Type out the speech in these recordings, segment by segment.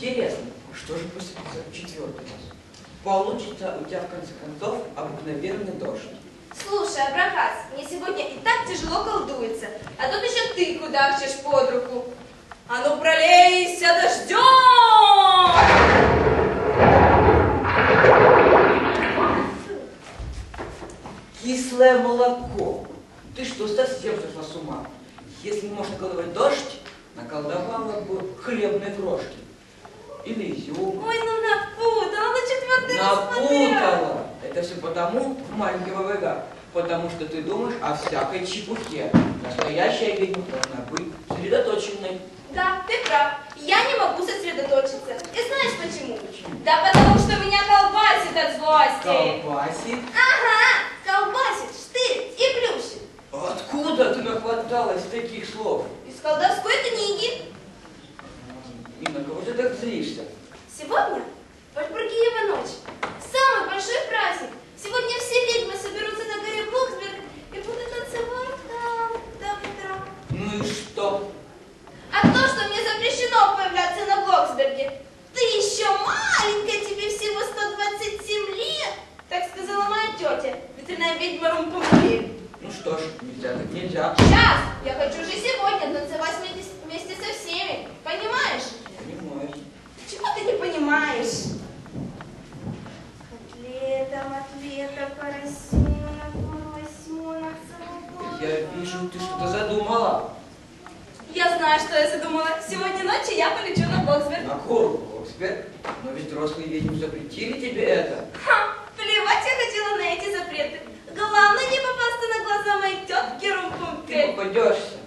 Интересно, что же после четвертый раз? Получится у тебя в конце концов обыкновенный дождь. Слушай, Абрахас, мне сегодня и так тяжело колдуется, а тут еще ты кудахчешь под руку. А ну пролейся дождем! Кислое молоко. Ты что, совсем сошла с ума? Если можно колдовать дождь, наколдовала бы хлебные крошки. Или изюм. Ой, ну напутала, на четвертый Напутала. Это все потому, маленького врага, потому что ты думаешь о всякой чепухе. Настоящая ведьма должна быть сосредоточенной. Да, ты прав. Я не могу сосредоточиться. И знаешь почему? Да потому что меня колбасит от злости. Колбасит. Ага, колбасит, штырит и плющит. Откуда ты нахваталась таких слов? Из колдовской книги. И на кого ты так злишься? Сегодня Вальпургиева ночь. Самый большой праздник. Сегодня все ведьмы соберутся на горе Блоксберг и будут танцевать там до утра. Ну и что? А то, что мне запрещено появляться на Блоксберге. Ты еще маленькая, тебе всего 127 лет, так сказала моя тетя, ветряная ведьма Румпумпи. Ну что ж, нельзя так нельзя. Сейчас! Я хочу уже сегодня Я задумала. Сегодня ночью я полечу на Блоксберг. На гору, Оксберг. Но ведь взрослые ведьмы запретили тебе это. Ха! Плевать я хотела на эти запреты. Главное не попасться на глаза моей тетки Ты Румпумпель. попадешься.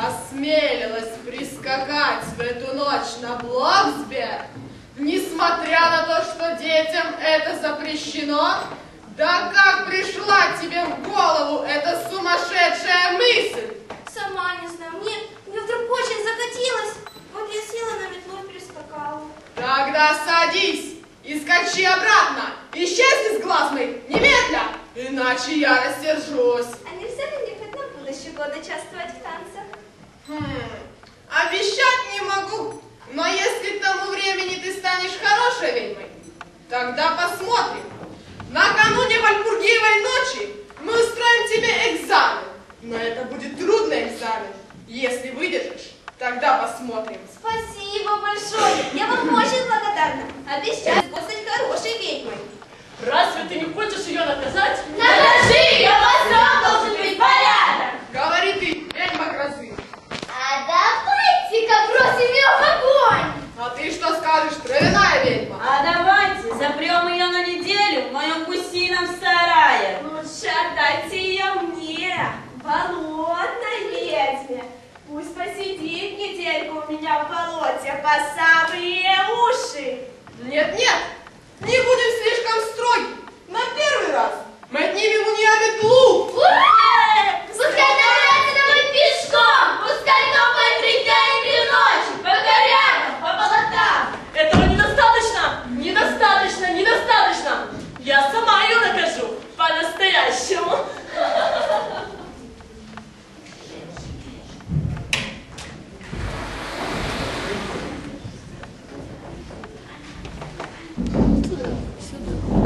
Осмелилась прискакать в эту ночь на Блоксберг, несмотря на то, что детям это запрещено? Да как пришла тебе в голову эта сумасшедшая мысль? Сама не знаю, мне, мне вдруг очень захотелось. Вот я села на метлу и перескакала. Тогда садись и скачи обратно. Исчезни с глаз моих немедля, иначе я рассержусь. А нельзя ли мне хоть на будущий год участвовать в танцах? Хм, обещать не могу, но если к тому времени ты станешь хорошей ведьмой, тогда посмотрим. Накануне Вальпургиевой ночи мы устроим тебе экзамен, но это будет трудный экзамен. Если выдержишь, тогда посмотрим. Спасибо большое. Я вам очень благодарна. Обещаю стать хорошей ведьмой. Разве ты не хочешь ее наказать? Накажи! Я вас должен быть порядок! Говори ты, ведьма грозы. А давайте-ка бросим ее в огонь! А ты что скажешь, травяная ведьма? А давайте запрем ее на неделю в моем гусином сарае. Лучше отдайте ее мне, болотной ведьме. Пусть посидит недельку у меня в болоте по самые уши. Нет, нет, не будем слишком строги. На первый раз мы отнимем у нее метлу. Пускай добирается домой пешком! Пускай топает три дня и три ночи! По горям, по болотам! Этого недостаточно! Недостаточно! Недостаточно! Я сама ее накажу! По-настоящему!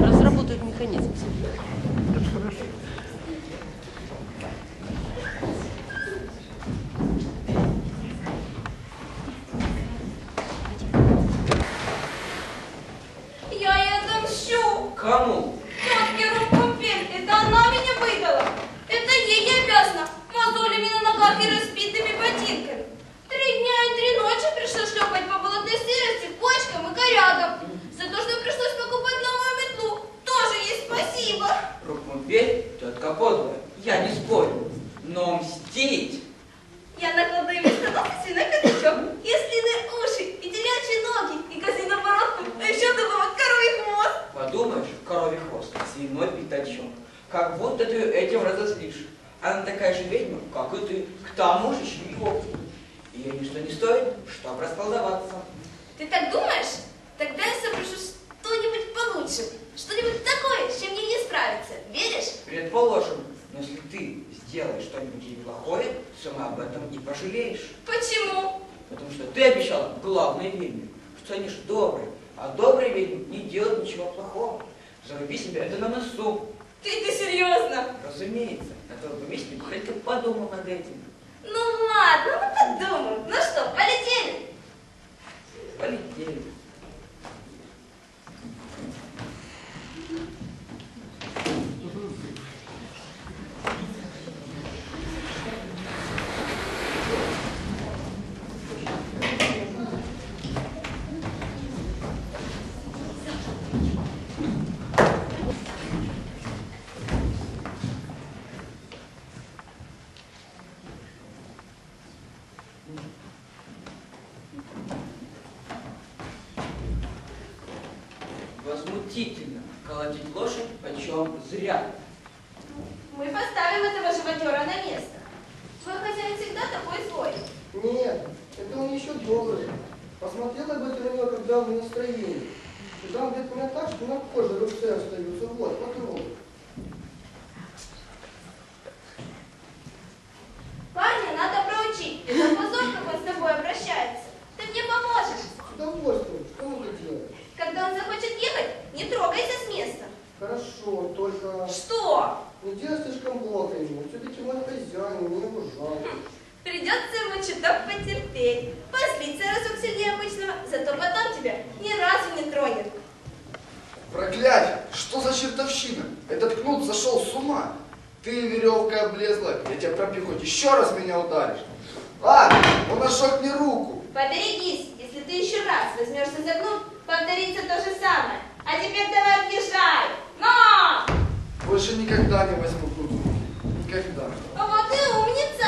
разработают механизм. Я ей отомщу! Кому? Тетке Румпумпель, это она меня выдала! Это ей я обязана мозолями на ногах и разбитыми ботинками! Три дня и три ночи пришлось шлепать по болотной сырости, кочкам и корягам! За то, что пришлось покупать новую метлу, тоже ей спасибо! Рукмупель, тетка подлая, я не спорю. Но мстить Я накладываю вместо носа свиной пятачок, и ослиные уши, и телячьи ноги, и козиную бородку, а еще добавок коровий хвост. Подумаешь, коровий хвост, свиной пятачок. Как будто ты ее этим разозлишь. Она такая же ведьма, как и ты, к тому же еще и опытная. И ей ничто не стоит, чтобы расколдоваться. Ты так думаешь? Тогда я сопрошу что-нибудь получше, что-нибудь такое, с чем мне не справиться. Веришь? Предположим, но если ты сделаешь что-нибудь ей плохое, и пожалеешь. Почему? Потому что ты обещала главной ведьме, что они же добрые, а добрые ведьмы не делают ничего плохого. Заруби себе это на носу. Ты, ты серьезно? Разумеется, на твоем месте хоть ты подумал над этим. Ну ладно, ну подумаем. Ну что, полетели? Полетели. Почем зря. Мы поставим этого живодера на место. Твой хозяин всегда такой злой. Нет, это он еще добрый. Посмотрела бы ты на него, когда он в настроении. И там где-то меня так, что на коже рубцы остаются. Вот, попробуй. Парня надо проучить. Это позор, как он с тобой обращается. Ты мне поможешь. С удовольствием. Что надо делать? Когда он захочет ехать, не трогайся с места. Хорошо, только Что? не делай слишком много ему. Все-таки мой хозяин, мне его жалко. Придется ему чуток потерпеть. Позлиться разок сильнее обычного, зато потом тебя ни разу не тронет. Проклятие! Что за чертовщина? Этот кнут сошел с ума. Ты, веревка облезла, я тебя пробью, хоть еще раз меня ударишь. А, он ожег мне руку. Поберегись, если ты еще раз возьмешься за кнут, повторится то же самое. А теперь давай отъезжай. Но! Больше никогда не возьму кнут. Никогда. А вот и умница.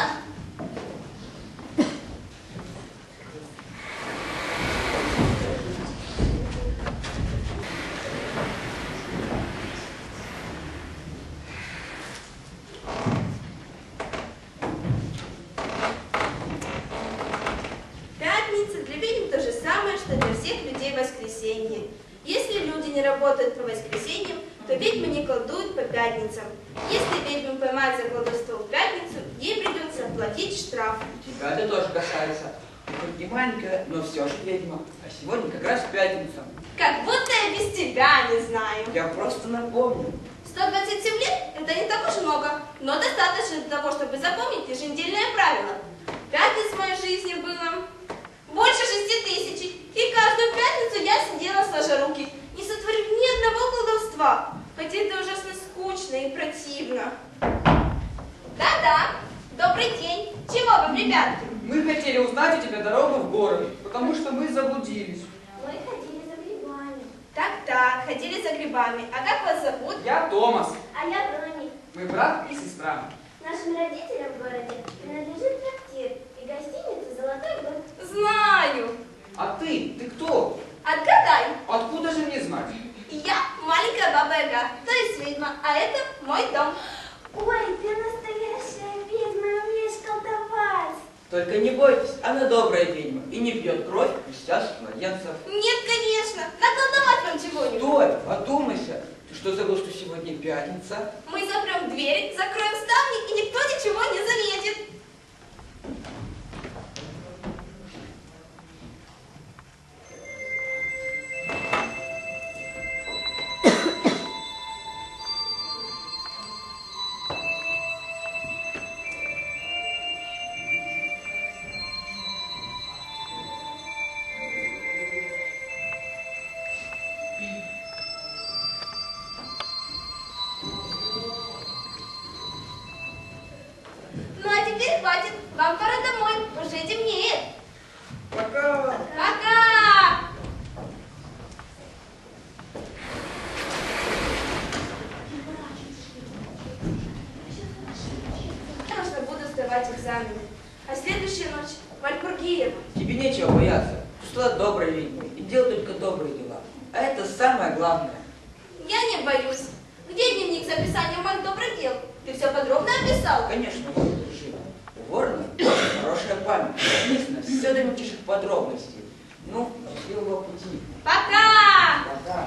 Пятница для ведьм то же самое, что для всех людей воскресенье. Если люди не работают по воскресеньям, то ведьмы не колдуют по пятницам. Если ведьму поймать за колдовство в пятницу, ей придется оплатить штраф. Тебя это тоже касается. Хоть не маленькая, но все же ведьма. А сегодня как раз пятница. Как будто я без тебя не знаю. Я просто напомню. 127 лет – это не так уж много, но достаточно для того, чтобы запомнить еженедельное правило. Хотіти ужасно скучно и противно. Да-да, добрый день. Чего вам, ребятки? Мы хотели узнать у тебя дорогу в город, потому что мы заблудились. Мы ходили за грибами. Так-так, ходили за грибами. А как вас зовут? Я Томас. А я Дони. Мы брат и сестра. Нашим родителям в городе принадлежит трактир и гостиница «Золотой год». Знаю. А ты? Ты кто? Она добрая ведьма и не пьет кровь христианских младенцев. Нет, конечно, наколдовать вам чего-нибудь. Стой, одумайся. Ты что забыл, что сегодня пятница? Мы запрем дверь, закроем ставни, и никто ничего не А следующая ночь в Альбургиево. Тебе нечего бояться. Ты стала доброй ведьмой и делай только добрые дела. А это самое главное. Я не боюсь. Где дневник с описанием моих добрых дел? Ты все подробно описал? Конечно, вот держи. У ворона хорошая память. Написано все до мельчайших подробностей. Ну, счастливого пути. Пока! Пока.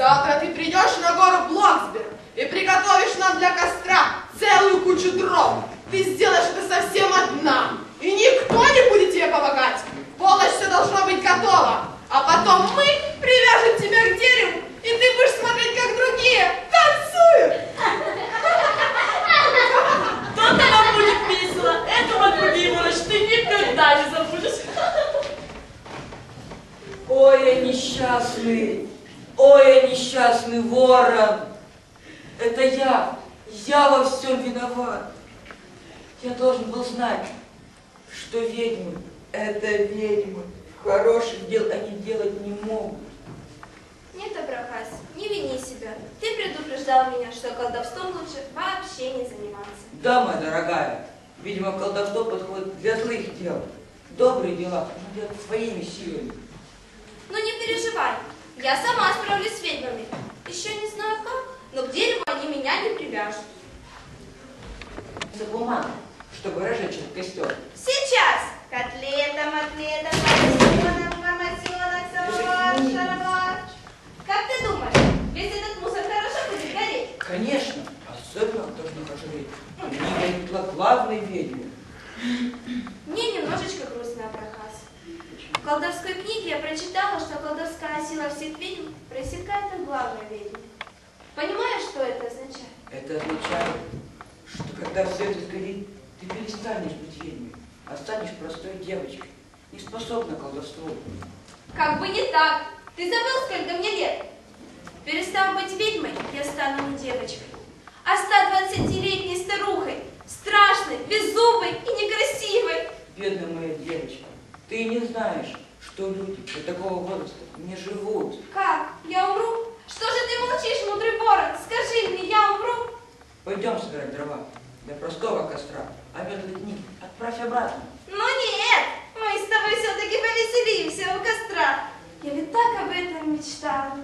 Завтра ты придешь на гору Блоксберг и приготовишь нам для костра целую кучу дров. Ты сделаешь это совсем одна, и никто не будет тебе помогать. В должно быть готово, а потом мы привяжем тебя к дереву, и ты будешь смотреть, как другие танцуют. То-то нам будет весело. Это вот другие ночь ты никогда не забудешь. Ой, я несчастный. Ой, я несчастный ворон. Это я. Я во всем виноват. Я должен был знать, что ведьмы — это ведьмы. Хороших дел они делать не могут. Нет, Абрахас, не вини себя. Ты предупреждал меня, что колдовством лучше вообще не заниматься. Да, моя дорогая, видимо, колдовство подходит для злых дел. Добрые дела нужно делать своими силами. Но не переживай, я сама справлюсь с ведьмами. Еще не знаю как, но к дереву они меня не привяжут. За бумагу, чтобы разжечь этот костер. Сейчас! Котлета, матлета, поросенок, мамасенок, самовар, шаровар. Как ты думаешь, весь этот мусор хорошо будет гореть? Конечно, особенно кто не пожалеет. Не была главной ведьмой. Мне немножечко грустно, Абрахас. В колдовской книге я прочитала, что колдовская сила всех ведьм пресекает от главной ведьмы. Понимаешь, что это означает? Это означает, что когда все это сгорит, ты перестанешь быть ведьмой, а станешь простой девочкой, не способна к колдовству. Как бы не так. Ты забыл, сколько мне лет? Перестав быть ведьмой, я стану не девочкой, а 120-летней старухой, страшной, беззубой и некрасивой. Бедная моя девочка, ты не знаешь, что люди до такого возраста не живут. Как? Я умру? Что же ты молчишь, мудрый ворон? Скажи мне, я умру? Пойдем собирать дрова для простого костра, а медные книги отправь обратно. Ну нет, мы с тобой все-таки повеселимся у костра. Я ведь так об этом мечтала.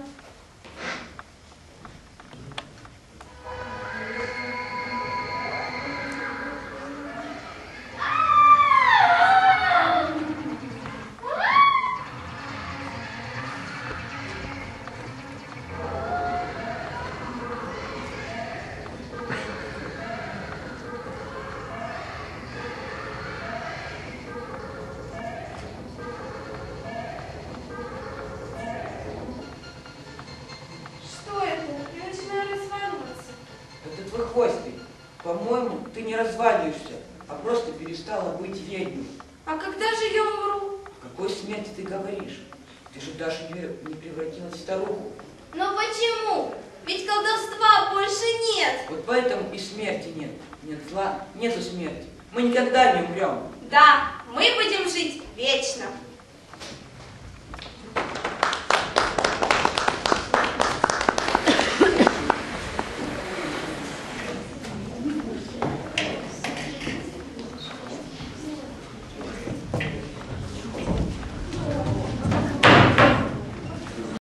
Разваливаешься, а просто перестала быть ведьмой. А когда же я умру? О какой смерти ты говоришь? Ты же даже не, не превратилась в старуху. Но почему? Ведь колдовства больше нет. Вот поэтому и смерти нет. Нет зла, нету смерти. Мы никогда не умрем. Да, мы будем жить вечно.